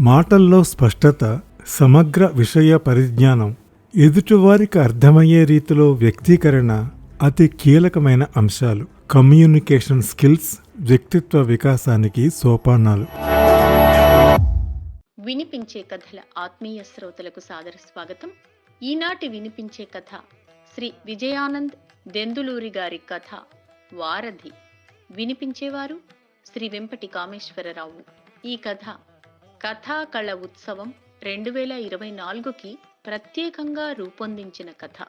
మాటల్లో స్పష్టత సమగ్ర విషయ పరిజ్ఞానం ఎదుటివారికి అర్థమయ్యే రీతిలో వ్యక్తీకరణ అతి కీలకమైన అంశాలు. కమ్యూనికేషన్ స్కిల్స్ వ్యక్తిత్వ వికాసానికి సోపానాలు. వినిపించే కథల ఆత్మీయ శ్రోతలకు సాదర స్వాగతం. ఈనాటి వినిపించే కథ శ్రీ విజయానంద్ దెందులూరి గారి కథ వారధి. వినిపించేవారు శ్రీ వెంపటి కామేశ్వరరావు. ఈ కథ కథాకళ ఉత్సవం రెండు వేల ఇరవై నాలుగుకి ప్రత్యేకంగా రూపొందించిన కథ.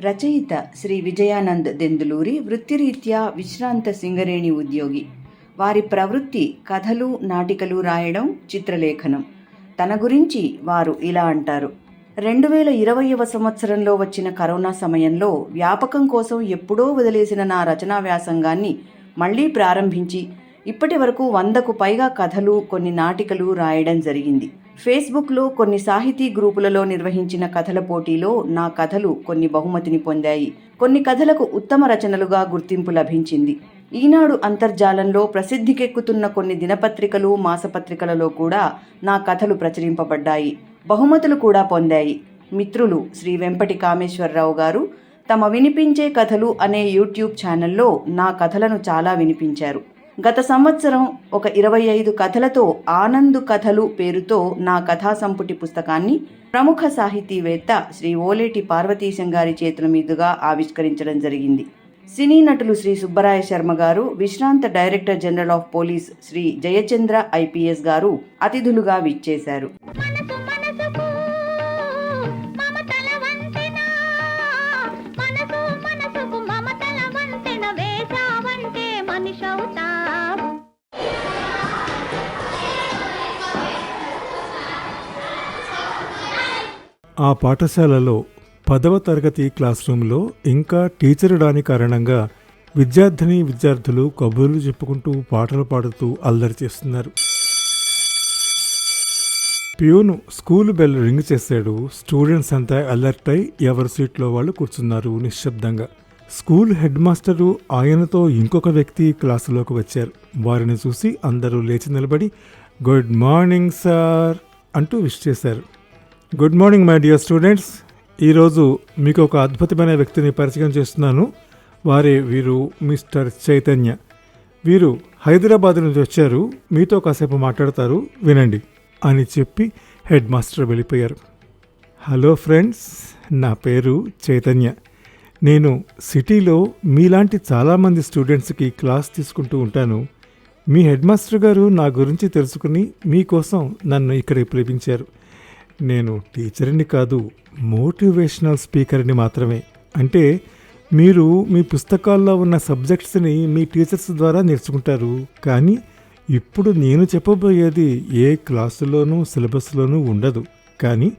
రచయిత శ్రీ విజయానంద్ దెందులూరి వృత్తిరీత్యా విశ్రాంత సింగరేణి ఉద్యోగి. వారి ప్రవృత్తి కథలు నాటికలు రాయడం చిత్రలేఖనం. తన గురించి వారు ఇలా అంటారు. రెండు వేల ఇరవైవ సంవత్సరంలో వచ్చిన కరోనా సమయంలో వ్యాపకం కోసం ఎప్పుడో వదిలేసిన నా రచనా వ్యాసంగాన్ని మళ్ళీ ప్రారంభించి ఇప్పటి వరకు వందకు పైగా కథలు కొన్ని నాటికలు రాయడం జరిగింది. ఫేస్బుక్లో కొన్ని సాహితీ గ్రూపులలో నిర్వహించిన కథల పోటీలో నా కథలు కొన్ని బహుమతిని పొందాయి. కొన్ని కథలకు ఉత్తమ రచనలుగా గుర్తింపు లభించింది. ఈనాడు అంతర్జాలంలో ప్రసిద్ధికెక్కుతున్న కొన్ని దినపత్రికలు మాసపత్రికలలో కూడా నా కథలు ప్రచురింపబడ్డాయి. బహుమతులు కూడా పొందాయి. మిత్రులు శ్రీ వెంపటి కామేశ్వరరావు గారు తమ వినిపించే కథలు అనే యూట్యూబ్ ఛానల్లో నా కథలను చాలా వినిపించారు. గత సంవత్సరం ఒక ఇరవై ఐదు కథలతో ఆనందు కథలు పేరుతో నా కథా సంపుటి పుస్తకాన్ని ప్రముఖ సాహితీవేత్త శ్రీ ఓలేటి పార్వతీశం గారి చేతుల మీదుగా ఆవిష్కరించడం జరిగింది. సినీ నటులు శ్రీ సుబ్బరాయ శర్మ గారు విశ్రాంత director general of police Shri Jayachandra IPS garu అతిథులుగా విచ్చేశారు. ఆ పాఠశాలలో పదవ తరగతి క్లాస్ రూమ్లో ఇంకా టీచర్ రాని కారణంగా విద్యార్థిని విద్యార్థులు కబుర్లు చెప్పుకుంటూ పాటలు పాడుతూ అల్లరి చేస్తున్నారు. ప్యూను స్కూల్ బెల్ రింగ్ చేశాడు. స్టూడెంట్స్ అంతా అలర్ట్ అయి ఎవరి సీట్లో వాళ్ళు కూర్చున్నారు నిశ్శబ్దంగా. స్కూల్ హెడ్ మాస్టరు ఆయనతో ఇంకొక వ్యక్తి క్లాసులోకి వచ్చారు. వారిని చూసి అందరూ లేచి నిలబడి గుడ్ మార్నింగ్ సార్ అంటూ విష్ చేశారు. Good morning my dear students ఈరోజు మీకు ఒక అద్భుతమైన వ్యక్తిని పరిచయం చేస్తున్నాను. వారే వీరు మిస్టర్ చైతన్య. వీరు హైదరాబాద్ నుంచి వచ్చారు. మీతో కాసేపు మాట్లాడతారు. వినండి అని చెప్పి హెడ్ మాస్టర్ వెళ్ళిపోయారు. హలో ఫ్రెండ్స్ నా పేరు చైతన్య. నేను సిటీలో మీలాంటి చాలామంది స్టూడెంట్స్కి క్లాస్ తీసుకుంటూ ఉంటాను. మీ హెడ్ మాస్టర్ గారు నా గురించి తెలుసుకుని మీకోసం నన్ను ఇక్కడికి పిలిపించారు. నేను టీచర్ని కాదు మోటివేషనల్ స్పీకర్ని మాత్రమే. అంటే మీరు మీ పుస్తకాల్లో ఉన్న సబ్జెక్ట్స్ని మీ టీచర్స్ ద్వారా నేర్చుకుంటారు. కానీ ఇప్పుడు నేను చెప్పబోయేది ఏ క్లాసులోనూ సిలబస్లోనూ ఉండదు. కానీ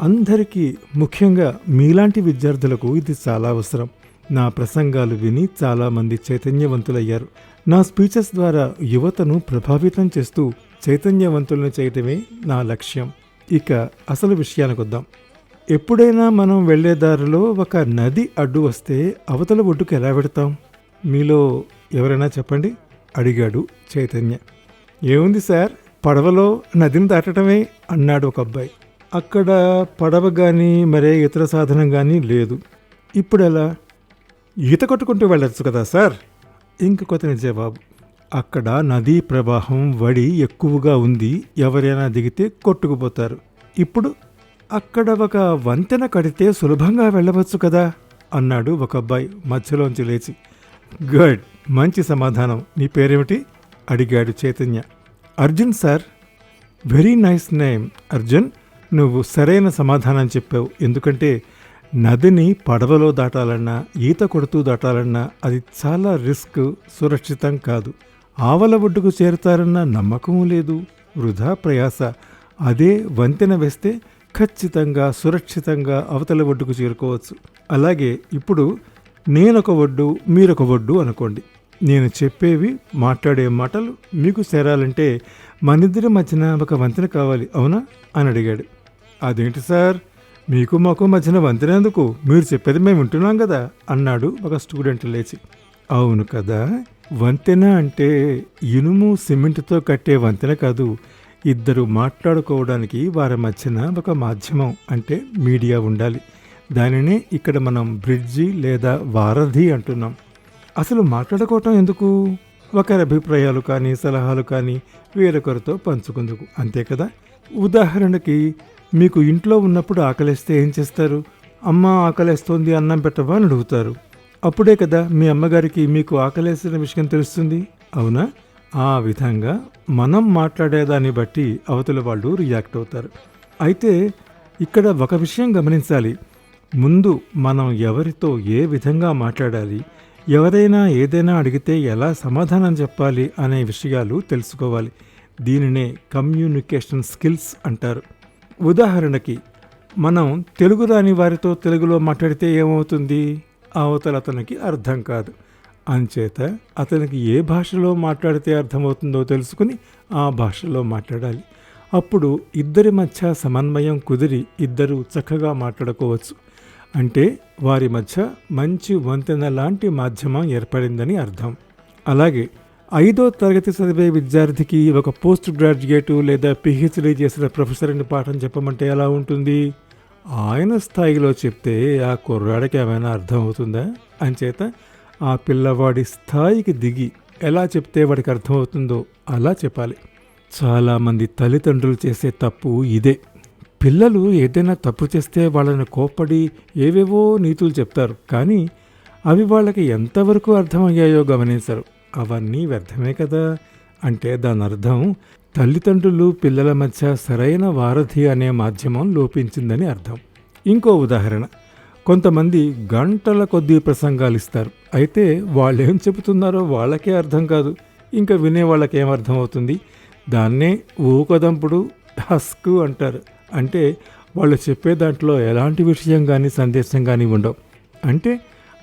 అందరికీ ముఖ్యంగా మీలాంటి విద్యార్థులకు ఇది చాలా అవసరం. నా ప్రసంగాలు విని చాలామంది చైతన్యవంతులయ్యారు. నా స్పీచెస్ ద్వారా యువతను ప్రభావితం చేస్తూ చైతన్యవంతులను చేయటమే నా లక్ష్యం. ఇక అసలు విషయానికి వద్దాం. ఎప్పుడైనా మనం వెళ్ళే దారిలో ఒక నది అడ్డు వస్తే అవతల ఒడ్డుకు ఎలా పెడతాం మీలో ఎవరైనా చెప్పండి? అడిగాడు చైతన్య. ఏముంది సార్? పడవలో నదిని దాటడమే అన్నాడు ఒక అబ్బాయి. అక్కడ పడవ కానీ మరే ఇతర సాధనం కానీ లేదు. ఇప్పుడు ఎలా? ఈత కొట్టుకుంటూ వెళ్ళచ్చు కదా సార్? ఇంకొకతని జవాబు. అక్కడ నదీ ప్రవాహం వడి ఎక్కువగా ఉంది. ఎవరైనా దిగితే కొట్టుకుపోతారు. ఇప్పుడు అక్కడ ఒక వంతెన కడితే సులభంగా వెళ్ళవచ్చు కదా? అన్నాడు ఒక అబ్బాయి మధ్యలోంచి లేచి. గుడ్ మంచి సమాధానం. నీ పేరేమిటి? అడిగాడు Chaitanya. Arjun sir. Very nice name. Arjun నువ్వు సరైన సమాధానం చెప్పావు. ఎందుకంటే నదిని పడవలో దాటాలన్నా ఈత కొడుతూ దాటాలన్నా అది చాలా రిస్క్ సురక్షితం కాదు. ఆవల ఒడ్డుకు చేరుతారన్న నమ్మకం లేదు. వృధా ప్రయాస. అదే వంతెన వేస్తే ఖచ్చితంగా సురక్షితంగా అవతల ఒడ్డుకు చేరుకోవచ్చు. అలాగే ఇప్పుడు నేనొక ఒడ్డు మీరొక ఒడ్డు అనుకోండి. నేను చెప్పేవి మాట్లాడే మాటలు మీకు చేరాలంటే మనిద్దరి మధ్యన ఒక వంతెన కావాలి అవునా? అని అడిగాడు. అదేంటి సార్? మీకు మాకు మధ్యన వంతెన ఎందుకు? మీరు చెప్పేది మేము వింటున్నాం కదా అన్నాడు ఒక స్టూడెంట్ లేచి. అవును కదా? వంతెన అంటే ఇనుము సిమెంట్తో కట్టే వంతెన కాదు. ఇద్దరు మాట్లాడుకోవడానికి వారి మధ్యన ఒక మాధ్యమం అంటే మీడియా ఉండాలి. దానినే ఇక్కడ మనం బ్రిడ్జి లేదా వారధి అంటున్నాం. అసలు మాట్లాడుకోవటం ఎందుకు? ఒకరి అభిప్రాయాలు కానీ సలహాలు కానీ వేరొకరితో పంచుకుందుకు. అంతే కదా? ఉదాహరణకి మీకు ఇంట్లో ఉన్నప్పుడు ఆకలిస్తే ఏం చేస్తారు? అమ్మ ఆకలిస్తోంది అన్నం పెట్టవా? అని అడుగుతారు. అప్పుడే కదా మీ అమ్మగారికి మీకు ఆకలేసిన విషయం తెలుస్తుంది? అవునా? ఆ విధంగా మనం మాట్లాడేదాన్ని బట్టి అవతల వాళ్ళు రియాక్ట్ అవుతారు. అయితే ఇక్కడ ఒక విషయం గమనించాలి. ముందు మనం ఎవరితో ఏ విధంగా మాట్లాడాలి? ఎవరైనా ఏదైనా అడిగితే ఎలా సమాధానం చెప్పాలి అనే విషయాలు తెలుసుకోవాలి. దీనినే కమ్యూనికేషన్ స్కిల్స్ అంటారు. ఉదాహరణకి మనం తెలుగు రాని వారితో తెలుగులో మాట్లాడితే ఏమవుతుంది? అవతల అతనికి అర్థం కాదు. అంచేత అతనికి ఏ భాషలో మాట్లాడితే అర్థమవుతుందో తెలుసుకుని ఆ భాషలో మాట్లాడాలి. అప్పుడు ఇద్దరి మధ్య సమన్వయం కుదిరి ఇద్దరు చక్కగా మాట్లాడుకోవచ్చు. అంటే వారి మధ్య మంచి వంతెన లాంటి మాధ్యమం ఏర్పడిందని అర్థం. అలాగే ఐదో తరగతి చదివే విద్యార్థికి ఒక పోస్ట్ గ్రాడ్యుయేట్ లేదా పిహెచ్డీ చేసిన ప్రొఫెసర్ని పాఠం చెప్పమంటే ఎలా ఉంటుంది? ఆయన స్థాయిలో చెప్తే ఆ కుర్రాడికి ఏమైనా అర్థం అవుతుందా అంచేత ఆ పిల్లవాడి స్థాయికి దిగి ఎలా చెప్తే వాడికి అర్థమవుతుందో అలా చెప్పాలి. చాలామంది తల్లిదండ్రులు చేసే తప్పు ఇదే. పిల్లలు ఏదైనా తప్పు చేస్తే వాళ్ళని కోప్పడి ఏవేవో నీతులు చెప్తారు. కానీ అవి వాళ్ళకి ఎంతవరకు అర్థమయ్యాయో గమనించరు. అవన్నీ వ్యర్థమే కదా? అంటే దాని అర్థం తల్లిదండ్రులు పిల్లల మధ్య సరైన వారధి అనే మాధ్యమం లోపించిందని అర్థం. ఇంకో ఉదాహరణ. కొంతమంది గంటల కొద్దీ ప్రసంగాలు ఇస్తారు అయితే వాళ్ళు ఏం చెబుతున్నారో వాళ్ళకే అర్థం కాదు. ఇంకా వినే వాళ్ళకి ఏం అర్థం అవుతుంది దాన్నే ఊకదంపుడు హస్క్ అంటారు. అంటే వాళ్ళు చెప్పే దాంట్లో ఎలాంటి విషయం కానీ సందేశం కానీ ఉండవు. అంటే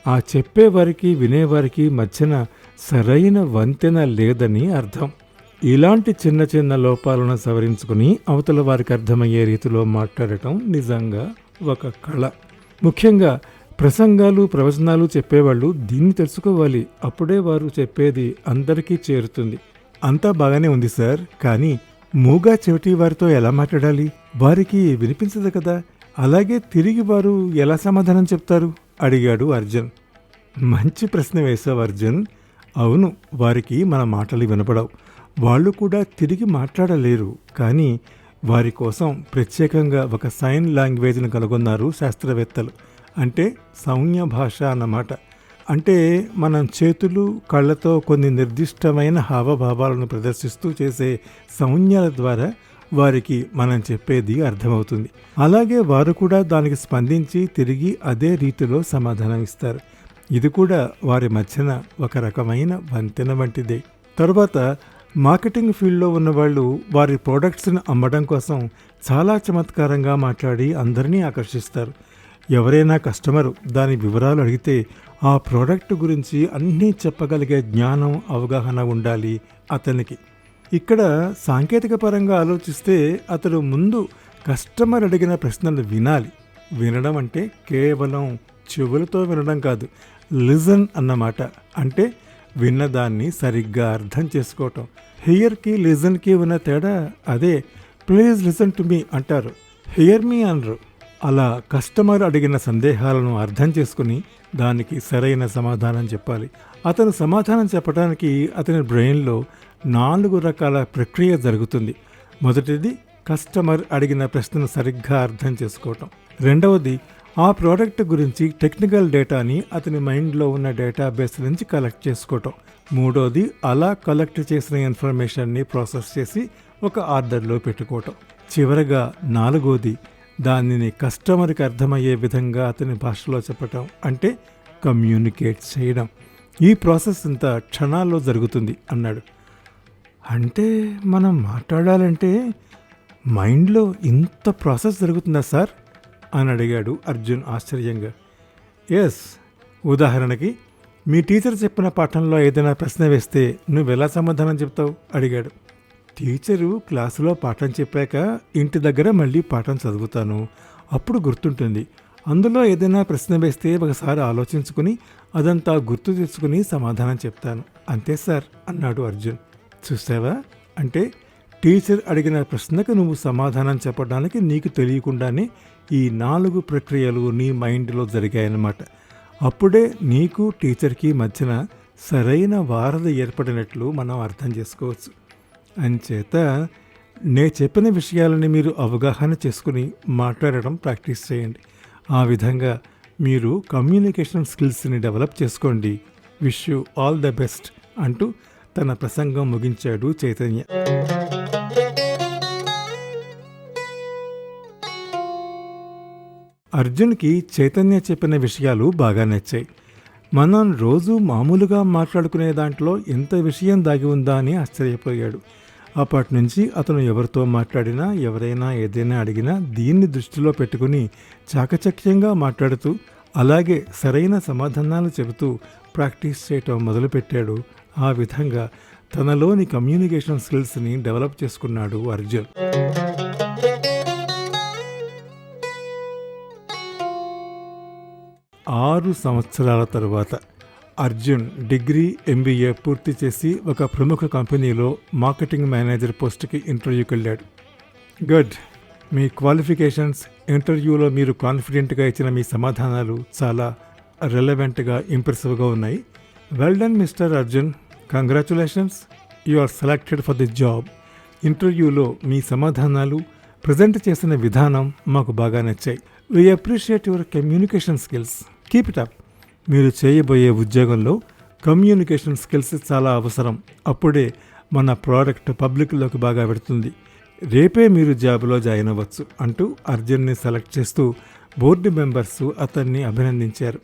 ఆ చెప్పేవారికి వినేవారికి మధ్యన సరైన వంతెన లేదని అర్థం. ఇలాంటి చిన్న చిన్న లోపాలను సవరించుకుని అవతల వారికి అర్థమయ్యే రీతిలో మాట్లాడటం నిజంగా ఒక కళ. ముఖ్యంగా ప్రసంగాలు ప్రవచనాలు చెప్పేవాళ్ళు దీన్ని తెలుసుకోవాలి. అప్పుడే వారు చెప్పేది అందరికీ చేరుతుంది. అంతా బాగానే ఉంది సార్ కానీ మూగా చెవిటి వారితో ఎలా మాట్లాడాలి? వారికి వినిపించదు కదా. అలాగే తిరిగి వారు ఎలా సమాధానం చెప్తారు? అడిగాడు అర్జున్. మంచి ప్రశ్న వేశావు అర్జున్. అవును వారికి మన మాటలు వినపడవు. వాళ్ళు కూడా తిరిగి మాట్లాడలేరు. కానీ వారి కోసం ప్రత్యేకంగా ఒక సైన్ లాంగ్వేజ్ను కనుగొన్నారు శాస్త్రవేత్తలు. అంటే సౌమ్య భాష అన్నమాట. అంటే మనం చేతులు కళ్ళతో కొన్ని నిర్దిష్టమైన హావభావాలను ప్రదర్శిస్తూ చేసే సౌన్యాల ద్వారా వారికి మనం చెప్పేది అర్థమవుతుంది. అలాగే వారు కూడా దానికి స్పందించి తిరిగి అదే రీతిలో సమాధానం ఇస్తారు. ఇది కూడా వారి మధ్యన ఒక రకమైన వంతెన వంటిదే. తర్వాత మార్కెటింగ్ ఫీల్డ్లో ఉన్నవాళ్ళు వారి ప్రోడక్ట్స్ని అమ్మడం కోసం చాలా చమత్కారంగా మాట్లాడి అందరినీ ఆకర్షిస్తారు. ఎవరైనా కస్టమర్ దాని వివరాలు అడిగితే ఆ ప్రోడక్ట్ గురించి అన్నీ చెప్పగలిగే జ్ఞానం అవగాహన ఉండాలి అతనికి. ఇక్కడ సాంకేతిక పరంగా ఆలోచిస్తే అతడు ముందు కస్టమర్ అడిగిన ప్రశ్నలు వినాలి. వినడం అంటే కేవలం చెవులతో వినడం కాదు. లిజన్ అన్నమాట. అంటే విన్నదాన్ని సరిగ్గా అర్థం చేసుకోవటం. హియర్కి లిజన్కి ఉన్న తేడా అదే. ప్లీజ్ లిజన్ టు మీ అంటారు. హియర్ మీ అనరు. అలా కస్టమర్ అడిగిన సందేహాలను అర్థం చేసుకుని దానికి సరైన సమాధానం చెప్పాలి. అతను సమాధానం చెప్పడానికి అతని బ్రెయిన్లో నాలుగు రకాల ప్రక్రియ జరుగుతుంది. మొదటిది కస్టమర్ అడిగిన ప్రశ్నను సరిగ్గా అర్థం చేసుకోవటం. రెండవది ఆ ప్రోడక్ట్ గురించి టెక్నికల్ డేటాని అతని మైండ్లో ఉన్న డేటాబేస్ నుంచి కలెక్ట్ చేసుకోవటం. మూడోది అలా కలెక్ట్ చేసిన ఇన్ఫర్మేషన్ని ప్రాసెస్ చేసి ఒక ఆర్డర్లో పెట్టుకోవటం. చివరగా నాలుగోది దానిని కస్టమర్కి అర్థమయ్యే విధంగా అతని భాషలో చెప్పటం అంటే కమ్యూనికేట్ చేయడం. ఈ ప్రాసెస్ ఇంత క్షణాల్లో జరుగుతుంది అన్నాడు. అంటే మనం మాట్లాడాలంటే మైండ్లో ఇంత ప్రాసెస్ జరుగుతుందా సార్? అని అడిగాడు అర్జున్ ఆశ్చర్యంగా. ఎస్ ఉదాహరణకి మీ టీచర్ చెప్పిన పాఠంలో ఏదైనా ప్రశ్న వేస్తే నువ్వు ఎలా సమాధానం చెప్తావు? అడిగాడు. టీచరు క్లాసులో పాఠం చెప్పాక ఇంటి దగ్గర మళ్ళీ పాఠం చదువుతాను. అప్పుడు గుర్తుంటుంది. అందులో ఏదైనా ప్రశ్న వేస్తే ఒకసారి ఆలోచించుకుని అదంతా గుర్తు తెచ్చుకుని సమాధానం చెప్తాను. అంతే సార్ అన్నాడు అర్జున్. చూసావా? అంటే టీచర్ అడిగిన ప్రశ్నకు నువ్వు సమాధానం చెప్పడానికి నీకు తెలియకుండానే ఈ నాలుగు ప్రక్రియలు నీ మైండ్లో జరిగాయన్నమాట. అప్పుడే నీకు టీచర్కి మధ్యన సరైన వారధి ఏర్పడినట్లు మనం అర్థం చేసుకోవచ్చు. అంచేత నే చెప్పిన విషయాలని మీరు అవగాహన చేసుకుని మాట్లాడడం ప్రాక్టీస్ చేయండి. ఆ విధంగా మీరు కమ్యూనికేషన్ స్కిల్స్ని డెవలప్ చేసుకోండి. Wish you all the best అంటూ తన ప్రసంగం ముగించాడు చైతన్య. అర్జున్కి చైతన్య చెప్పిన విషయాలు బాగా నచ్చాయి. మనం రోజు మామూలుగా మాట్లాడుకునే దాంట్లో ఎంత విషయం దాగి ఉందా అని ఆశ్చర్యపోయాడు. అప్పటి నుంచి అతను ఎవరితో మాట్లాడినా ఎవరైనా ఏదైనా అడిగినా దీన్ని దృష్టిలో పెట్టుకుని చాకచక్యంగా మాట్లాడుతూ అలాగే సరైన సమాధానాలు చెబుతూ ప్రాక్టీస్ చేయటం మొదలుపెట్టాడు. ఆ విధంగా తనలోని కమ్యూనికేషన్ స్కిల్స్ని డెవలప్ చేసుకున్నాడు అర్జున్. ఆరు సంవత్సరాల తరువాత అర్జున్ డిగ్రీ ఎంబీఏ పూర్తి చేసి ఒక ప్రముఖ కంపెనీలో మార్కెటింగ్ మేనేజర్ పోస్ట్కి ఇంటర్వ్యూకి వెళ్ళాడు గుడ్. మీ క్వాలిఫికేషన్స్ ఇంటర్వ్యూలో మీరు కాన్ఫిడెంట్గా ఇచ్చిన మీ సమాధానాలు చాలా రెలవెంట్గా ఇంప్రెసివ్గా ఉన్నాయి. Well done mister Arjun. Congratulations. You are selected for the job. ఇంటర్వ్యూలో మీ సమాధానాలు ప్రజెంట్ చేసిన విధానం మాకు బాగా నచ్చాయి. We appreciate your communication skills. Keep it up మీరు చేయబోయే ఉద్యోగంలో కమ్యూనికేషన్ స్కిల్స్ చాలా అవసరం. అప్పుడే మన ప్రోడక్ట్ పబ్లిక్లోకి బాగా పెడుతుంది రేపే మీరు జాబ్లో జాయిన్ అవ్వచ్చు అంటూ అర్జున్ని సెలెక్ట్ చేస్తూ బోర్డు మెంబర్స్ అతన్ని అభినందించారు.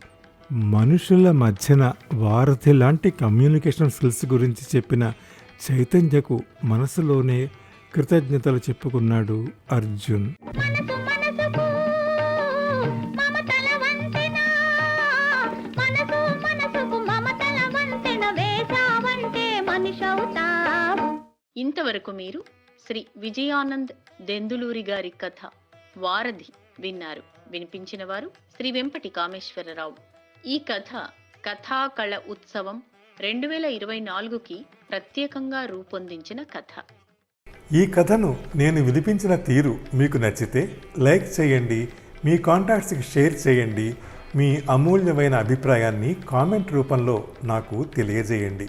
మనుషుల మధ్యన వారధి లాంటి కమ్యూనికేషన్ స్కిల్స్ గురించి చెప్పిన చైతన్యకు మనసులోనే కృతజ్ఞతలు చెప్పుకున్నాడు అర్జున్. ఇంతవరకు మీరు శ్రీ విజయానంద్ దెందులూరి గారి కథ వారధి విన్నారు. వినిపించిన వారు శ్రీ వెంపటి కామేశ్వరరావు. ఈ కథ కథాకళ ఉత్సవం రెండు వేల ఇరవై నాలుగుకి ప్రత్యేకంగా రూపొందించిన కథ. ఈ కథను నేను వినిపించిన తీరు మీకు నచ్చితే లైక్ చేయండి మీ కాంటాక్ట్స్కి షేర్ చేయండి మీ అమూల్యమైన అభిప్రాయాన్ని కామెంట్ రూపంలో నాకు తెలియజేయండి.